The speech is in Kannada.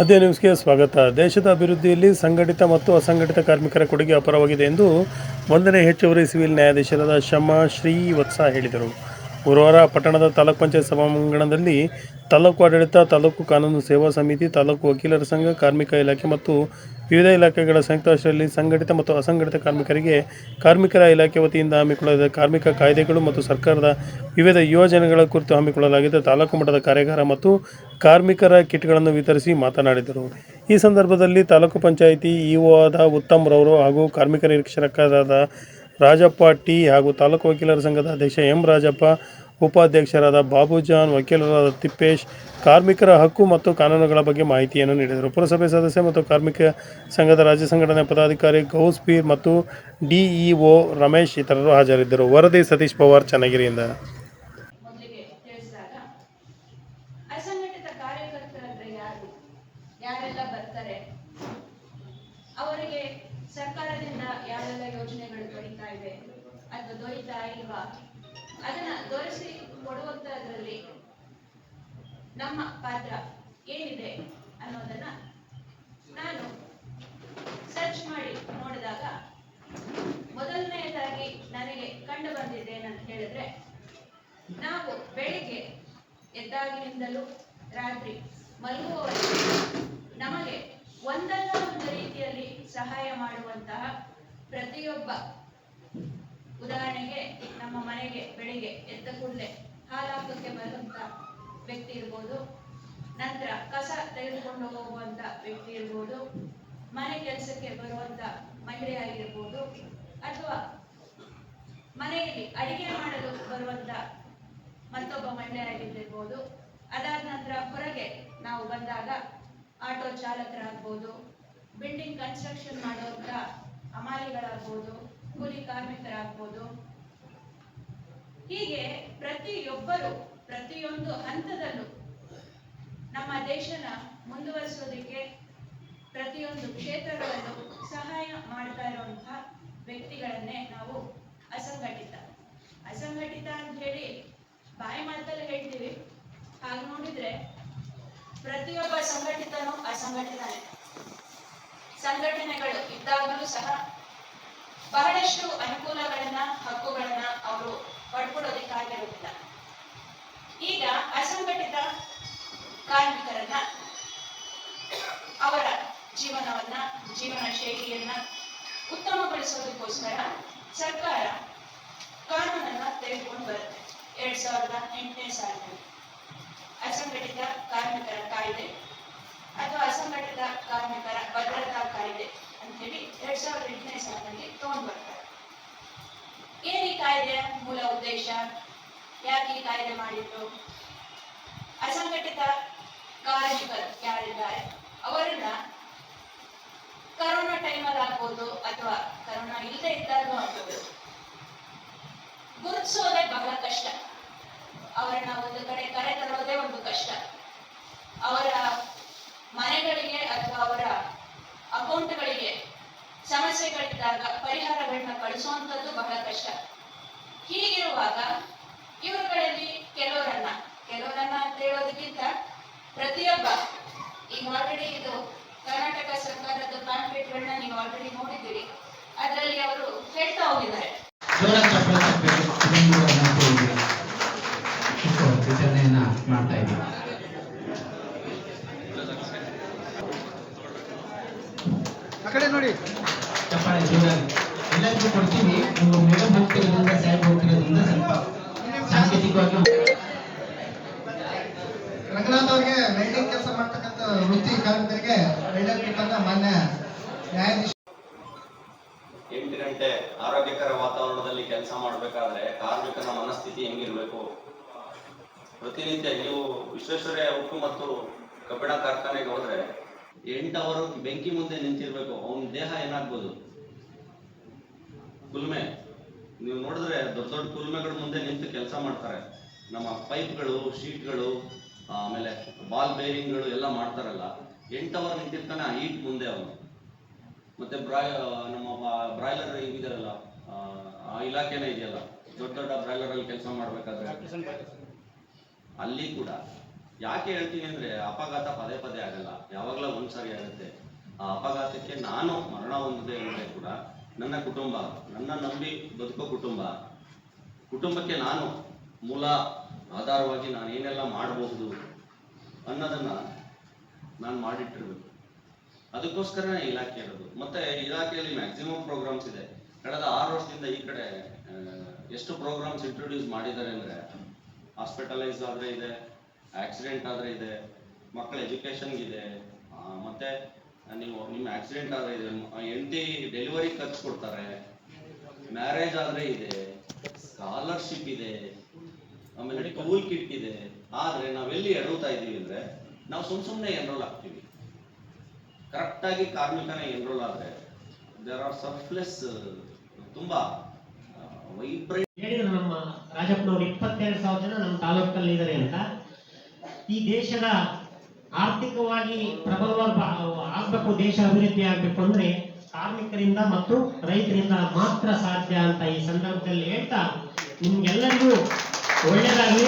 ಆದ್ಯ ನ್ಯೂಸ್ಗೆ ಸ್ವಾಗತ. ದೇಶದ ಅಭಿವೃದ್ಧಿಯಲ್ಲಿ ಸಂಘಟಿತ ಮತ್ತು ಅಸಂಘಟಿತ ಕಾರ್ಮಿಕರ ಕೊಡುಗೆ ಅಪಾರವಾಗಿದೆ ಎಂದು ಒಂದನೇ ಹೆಚ್ಚುವರಿ ಸಿವಿಲ್ ನ್ಯಾಯಾಧೀಶರಾದ ಶಮ ಶ್ರೀವತ್ಸ ಹೇಳಿದರು. ಗುರುವಾರ ಪಟ್ಟಣದ ತಾಲೂಕ್ ಪಂಚಾಯತ್ ಸಭಾಂಗಣದಲ್ಲಿ ತಾಲೂಕು ಆಡಳಿತ, ತಾಲೂಕು ಕಾನೂನು ಸೇವಾ ಸಮಿತಿ, ತಾಲೂಕು ವಕೀಲರ ಸಂಘ, ಕಾರ್ಮಿಕ ಇಲಾಖೆ ಮತ್ತು ವಿವಿಧ ಇಲಾಖೆಗಳ ಸಂಯುಕ್ತಾಶ್ರಯಲ್ಲಿ ಸಂಘಟಿತ ಮತ್ತು ಅಸಂಘಟಿತ ಕಾರ್ಮಿಕರಿಗೆ ಕಾರ್ಮಿಕರ ಇಲಾಖೆ ವತಿಯಿಂದ ಹಮ್ಮಿಕೊಳ್ಳಲಾದ ಕಾರ್ಮಿಕ ಕಾಯ್ದೆಗಳು ಮತ್ತು ಸರ್ಕಾರದ ವಿವಿಧ ಯೋಜನೆಗಳ ಕುರಿತು ಹಮ್ಮಿಕೊಳ್ಳಲಾಗಿದ್ದ ತಾಲೂಕು ಮಟ್ಟದ ಕಾರ್ಯಾಗಾರ ಮತ್ತು ಕಾರ್ಮಿಕರ ಕಿಟ್ಗಳನ್ನು ವಿತರಿಸಿ ಮಾತನಾಡಿದರು. ಈ ಸಂದರ್ಭದಲ್ಲಿ ತಾಲೂಕು ಪಂಚಾಯಿತಿ ಇಒ ಆದ ಉತ್ತಮ್ ರವರು ಹಾಗೂ ಕಾರ್ಮಿಕ ನಿರೀಕ್ಷಕರಾದ ರಾಜಪ್ಪ ಟಿ ಹಾಗೂ ತಾಲೂಕು ವಕೀಲರ ಸಂಘದ ಅಧ್ಯಕ್ಷ ಎಂ ರಾಜಪ್ಪ ಉಪಾಧ್ಯಕ್ಷರಾದ ಬಾಬುಜಾನ್, ವಕೀಲರಾದ ತಿಪ್ಪೇಶ್, ಕಾರ್ಮಿಕರ ಹಕ್ಕು ಮತ್ತು ಕಾನೂನುಗಳ ಬಗ್ಗೆ ಮಾಹಿತಿಯನ್ನು ನೀಡಿದರು. ಪುರಸಭೆ ಸದಸ್ಯ ಮತ್ತು ಕಾರ್ಮಿಕ ಸಂಘದ ರಾಜ್ಯ ಸಂಘಟನೆ ಪದಾಧಿಕಾರಿ ಗೌಸ್ ಪೀರ್ ಮತ್ತು ಡಿಇಒ ರಮೇಶ್ ಇತರರು ಹಾಜರಿದ್ದರು. ವರದಿ ಸತೀಶ್ ಪವಾರ್, ಚನ್ನಗಿರಿಯಿಂದ. ಸರ್ಕಾರದಿಂದ ಯಾವೆಲ್ಲ ಯೋಜನೆಗಳು ದೊರೀತಾ ಇವೆ ಅಥವಾ ದೊರೀತಾ ಇಲ್ವಾ? ನಮ್ಮ ಪಾತ್ರ ಏನಿದೆ ಅನ್ನೋದನ್ನ ನಾನು ಸರ್ಚ್ ಮಾಡಿ ನೋಡಿದಾಗ ಮೊದಲನೆಯದಾಗಿ ನನಗೆ ಕಂಡು ಬಂದಿದೆ ಏನಂತ ಹೇಳಿದ್ರೆ, ನಾವು ಬೆಳಿಗ್ಗೆ ಎದ್ದಾಗಿನಿಂದಲೂ ರಾತ್ರಿ ಮಲಗುವವರೆಗೆ ನಮಗೆ ಒಂದಲ್ಲ ಒಂದು ರೀತಿಯಲ್ಲಿ ಸಹಾಯ ಮಾಡುವಂತಹ ಪ್ರತಿಯೊಬ್ಬ ಉದಾಹರಣೆಗೆ ನಮ್ಮ ಮನೆಗೆ ಬೆಳಿಗ್ಗೆ ಎದ್ದ ಕೂಡಲೇ ಹಾಲಾಕಕ್ಕೆ ಬರುವಂತ ವ್ಯಕ್ತಿ ಇರ್ಬೋದು. ನಂತರ ಕಸ ತೆಗೆದುಕೊಂಡು ಹೋಗುವಂತ ವ್ಯಕ್ತಿ ಇರ್ಬೋದು. ಮನೆ ಕೆಲಸಕ್ಕೆ ಬರುವಂತ ಮಹಿಳೆ ಆಗಿರ್ಬೋದು. ಅಥವಾ ಮನೆಯಲ್ಲಿ ಅಡಿಗೆ ಮಾಡಲು ಬರುವಂತ ಮತ್ತೊಬ್ಬ ಮಹಿಳೆ ಆಗಿರ್ಬೋದು. ಅದಾದ ನಂತರ ಹೊರಗೆ ನಾವು ಬಂದಾಗ ಆಟೋ ಚಾಲಕರಾಗ್ಬೋದು. ಬಿಲ್ಡಿಂಗ್ ಕನ್ಸ್ಟ್ರಕ್ಷನ್ ಮಾಡುವಂತ ಹಮಾಲಿಗಳಾಗ್ಬೋದು ಕೂಲಿ ಕಾರ್ಮಿಕರಾಗ್ಬೋದು. ಹೀಗೆ ಪ್ರತಿಯೊಬ್ಬರು ಪ್ರತಿಯೊಂದು ಹಂತದಲ್ಲೂ ನಮ್ಮ ದೇಶನ ಮುಂದುವರಿಸೋದಕ್ಕೆ ಪ್ರತಿಯೊಂದು ಕ್ಷೇತ್ರಗಳಲ್ಲೂ ಸಹಾಯ ಮಾಡ್ತಾ ಇರುವಂತಹ ವ್ಯಕ್ತಿಗಳನ್ನೇ ನಾವು ಅಸಂಘಟಿತ. ಅಸಂಘಟಿತ ಅಂತ ಹೇಳಿ ಬಾಯಿ ಮಾತಲ್ಲಿ ಹೇಳ್ತೀವಿ. ಹಾಗೆ ನೋಡಿದ್ರೆ ಪ್ರತಿಯೊಬ್ಬ ಸಂಘಟಿತನು ಅಸಂಘಟಿತನೇ. ಸಂಘಟನೆಗಳು ಇದ್ದಾಗಲೂ ಸಹ ಬಹಳಷ್ಟು ಅನುಕೂಲಗಳನ್ನ, ಹಕ್ಕುಗಳನ್ನ ಅವರು ಪಡ್ಕೊಳ್ಳೋದಕ್ಕಾಗಿರುವುದಿಲ್ಲ. ಈಗ ಅಸಂಘಟಿತ ಕಾರ್ಮಿಕರನ್ನ, ಅವರ ಜೀವನವನ್ನ, ಜೀವನ ಶೈಲಿಯನ್ನ ಉತ್ತಮಗೊಳಿಸೋದಕ್ಕೋಸ್ಕರ ಸರ್ಕಾರ ಕಾನೂನನ್ನ ತೆಗೆದುಕೊಂಡು ಬರುತ್ತೆ. ಎರಡ್ ಸಾವಿರದ ಎಂಟನೇ ಸಾಲಿನಲ್ಲಿ. ಅಸಂಘಟಿತ ಕಾರ್ಮಿಕರ ಕಾಯ್ದೆ ಅಥವಾ ಅಸಂಘಟಿತ ಕಾರ್ಮಿಕರ ಭದ್ರತಾ ಕಾಯ್ದೆ ಅಂತ ಹೇಳಿ ಎರಡ್ ಸಾವಿರದ ಎಂಟನೇ ಸಾಲಿನಲ್ಲಿ ತಗೊಂಡು ಬರ್ತಾರೆ. ಏನ್ ಕಾಯ್ದೆಯ ಮೂಲ ಉದ್ದೇಶ? ಯಾಕೆ ಈ ಕಾಯ್ದೆ ಮಾಡಿದ್ರು? ಅಸಂಘಟಿತ ಕಾರ್ಮಿಕರು ಯಾರಿದ್ದಾರೆ? ಅವರನ್ನ ಕರೋನಾ ಟೈಮಲ್ಲಿ ಆಗ್ಬೋದು ಅಥವಾ ಕರೋನಾ ಇಲ್ಲದೆ ಇದ್ದಾಗೂ ಗುರುತಿಸೋದೇ ಬಹಳ ಕಷ್ಟ. ಅವರನ್ನ ಒಂದು ಕಡೆ ಕರೆ ತರೋದೇ ಒಂದು ಕಷ್ಟ. ಅವರ ಮನೆಗಳಿಗೆ ಅಥವಾ ಅವರ ಅಕೌಂಟ್ಗಳಿಗೆ ಸಮಸ್ಯೆಗಳಿದ್ದಾಗ ಪರಿಹಾರಗಳನ್ನ ಕಳಿಸುವಂತದ್ದು ಬಹಳ ಕಷ್ಟ. ಹೀಗಿರುವಾಗ ಇವರುಗಳಲ್ಲಿ ಕೆಲವರನ್ನ ಕೆಲವರನ್ನ ಅಂತ ಹೇಳೋದಕ್ಕಿಂತ ಪ್ರತಿಯೊಬ್ಬ ಈಗ ಆಲ್ರೆಡಿ ಇದು ಕರ್ನಾಟಕ ಸರ್ಕಾರದ ಕಾನ್ಫಿಡೆಂಟ್ಗಳನ್ನ ನೀವು ಆಲ್ರೆಡಿ ನೋಡಿದ್ದೀರಿ. ಅದರಲ್ಲಿ ಅವರು ಹೇಳ್ತಾ ಹೋಗಿದ್ದಾರೆ. ವಿತರಣೆಯನ್ನ ಮಾಡ್ತಾ ಇದ್ದೀವಿ ಆ ಕಡೆ ನೋಡಿ. ಚಪ್ಪಾಳೆ ಎಲ್ಲರಿಗೂ ಕೊಡ್ತೀವಿ ನೀವು ಮೇಡಮ್ ಹೋಗ್ತಿರೋದ್ರಿಂದ ಸಾಹೇಬ್ ಹೋಗ್ತಿರೋದ್ರಿಂದ ಸ್ವಲ್ಪ ಸಾಂಕೇತಿಕವಾಗಿ ರಂಗನಾಥ್ ಅವರಿಗೆ ವೆಲ್ಡಿಂಗ್ ಕೆಲಸ ಮಾಡ್ತಕ್ಕಂಥ ವೃತ್ತಿ ಕಾರ್ಮಿಕರಿಗೆ ವೆಲ್ಡರ್ ಕಿಟ್ ಅಂತ ಮಾನ್ಯ ನ್ಯಾಯಾಧೀಶ ಎಂಟು ಗಂಟೆ ಆರೋಗ್ಯಕರ ವಾತಾವರಣದಲ್ಲಿ ಕೆಲಸ ಮಾಡಬೇಕಾದ್ರೆ ಕಾರ್ಮಿಕನ ಮನಸ್ಥಿತಿ ಹೆಂಗಿರ್ಬೇಕು? ಪ್ರತಿನಿತ್ಯ ನೀವು ವಿಶ್ವೇಶ್ವರಯ್ಯ ಉಕ್ಕು ಮತ್ತು ಕಬ್ಬಿಣ ಕಾರ್ಖಾನೆಗೆ ಹೋದ್ರೆ ಎಂಟು ಅವರು ಬೆಂಕಿ ಮುಂದೆ ನಿಂತಿರ್ಬೇಕು ಅವನ ದೇಹ ಏನಾಗ್ಬೋದು? ಕುಲ್ಮೆ ನೀವು ನೋಡಿದ್ರೆ ದೊಡ್ಡ ದೊಡ್ಡ ಕುಲ್ಮೆಗಳ ಮುಂದೆ ನಿಂತು ಕೆಲಸ ಮಾಡ್ತಾರೆ. ನಮ್ಮ ಪೈಪ್ಗಳು ಶೀಟ್ಗಳು ಆಮೇಲೆ ಬಾಲ್ ಬೇರಿಂಗ್ಗಳು ಎಲ್ಲ ಮಾಡ್ತಾರಲ್ಲ ಎಂಟು ಅವರ್ ನಿಂತಿರ್ತಾನೆ ಆ ಹೀಟ್ ಮುಂದೆ ಅವನು. ಮತ್ತೆ ಬ್ರಾಯ್ ನಮ್ಮ ಬ್ರಾಯ್ಲರ್ ಇದಿರಲ್ಲ ಆ, ಇಲಾಖೆನೇ ಇದೆಯಲ್ಲ ದೊಡ್ಡ ದೊಡ್ಡ ಬ್ರಾಯ್ಲರ್ ಅಲ್ಲಿ ಕೆಲಸ ಮಾಡ್ಬೇಕಾದ್ರೆ. ಅಲ್ಲಿ ಕೂಡ ಯಾಕೆ ಹೇಳ್ತೀನಿ ಅಂದ್ರೆ ಅಪಘಾತ ಪದೇ ಪದೇ ಆಗಲ್ಲ ಯಾವಾಗ್ಲೂ ಒಂದ್ಸರಿ ಆಗುತ್ತೆ. ಆ ಅಪಘಾತಕ್ಕೆ ನಾನು ಮರಣ ಹೊಂದಿದೆ ಕೂಡ ನನ್ನ ಕುಟುಂಬ, ನನ್ನ ನಂಬಿ ಬದುಕೋ ಕುಟುಂಬ. ಕುಟುಂಬಕ್ಕೆ ನಾನು ಮೂಲ ಆಧಾರವಾಗಿ ನಾನು ಏನೆಲ್ಲ ಮಾಡಬಹುದು ಅನ್ನೋದನ್ನ ನಾನು ಮಾಡಿಟ್ಟಿರ್ಬೇಕು. ಅದಕ್ಕೋಸ್ಕರನೇ ಇಲಾಖೆ ಇರೋದು. ಮತ್ತೆ ಇಲಾಖೆಯಲ್ಲಿ ಮ್ಯಾಕ್ಸಿಮಮ್ ಪ್ರೋಗ್ರಾಮ್ಸ್ ಇದೆ. ಕಳೆದ ಆರು ವರ್ಷದಿಂದ ಈ ಕಡೆ ಎಷ್ಟು ಪ್ರೋಗ್ರಾಮ್ಸ್ ಇಂಟ್ರೊಡ್ಯೂಸ್ ಮಾಡಿದ್ದಾರೆ ಅಂದ್ರೆ ಹಾಸ್ಪಿಟಲೈಸ್ ಆದ್ರೆ ಇದೆ ಆಕ್ಸಿಡೆಂಟ್ ಆದ್ರೆ ಇದೆ, ಮಕ್ಕಳ ಎಜುಕೇಶನ್ಗೆ ಇದೆ ಮತ್ತೆ ನೀವು ನಿಮ್ಮ ಆಕ್ಸಿಡೆಂಟ್ ಆದ್ರೆ ಇದೆ ಹೆಂಡತಿ ಡೆಲಿವರಿ ಖರ್ಚು ಕೊಡ್ತಾರೆ. ಮ್ಯಾರೇಜ್ ಆದ್ರೆ ಇದೆ. ಸ್ಕಾಲರ್ಶಿಪ್ ಇದೆ. ಆಮೇಲೆ ಟೂಲ್ ಕಿಟ್ ಇದೆ. ಆದ್ರೆ ನಾವೆಲ್ಲಿ ಎಡುತ್ತಾ ಇದೀವಿ ಅಂದ್ರೆ, ನಾವು ಸುಮ್ ಸುಮ್ಮನೆ ಎನ್ರೋಲ್ ಆಗ್ತೀವಿ. ಕರೆಕ್ಟಾಗಿ ಕಾರ್ಮಿಕನ ಎನ್ರೋಲ್ ಆದ್ರೆ ದೇರ್ ಆರ್ ಸರ್ಪ್ಲೆಸ್ ತುಂಬಾ ವೈಬ್ರೇಟ್ ಹೇಳಿದ್ರು ನಮ್ಮ ರಾಜಪ್ಪನವರು ಇಪ್ಪತ್ತೆರಡು ಸಾವಿರ ಜನ ನಮ್ಮ ತಾಲೂಕಲ್ಲಿ ಇದ್ದಾರೆ ಅಂತ. ಈ ದೇಶದ ಆರ್ಥಿಕವಾಗಿ ಪ್ರಬಲ ಆಗ್ಬೇಕು, ದೇಶ ಅಭಿವೃದ್ಧಿ ಆಗ್ಬೇಕು ಅಂದ್ರೆ ಕಾರ್ಮಿಕರಿಂದ ಮತ್ತು ರೈತರಿಂದ ಮಾತ್ರ ಸಾಧ್ಯ ಅಂತ ಈ ಸಂದರ್ಭದಲ್ಲಿ ಹೇಳ್ತಾ ನಿಮ್ಗೆಲ್ಲರಿಗೂ ಒಳ್ಳೆಯದಾಗಲಿ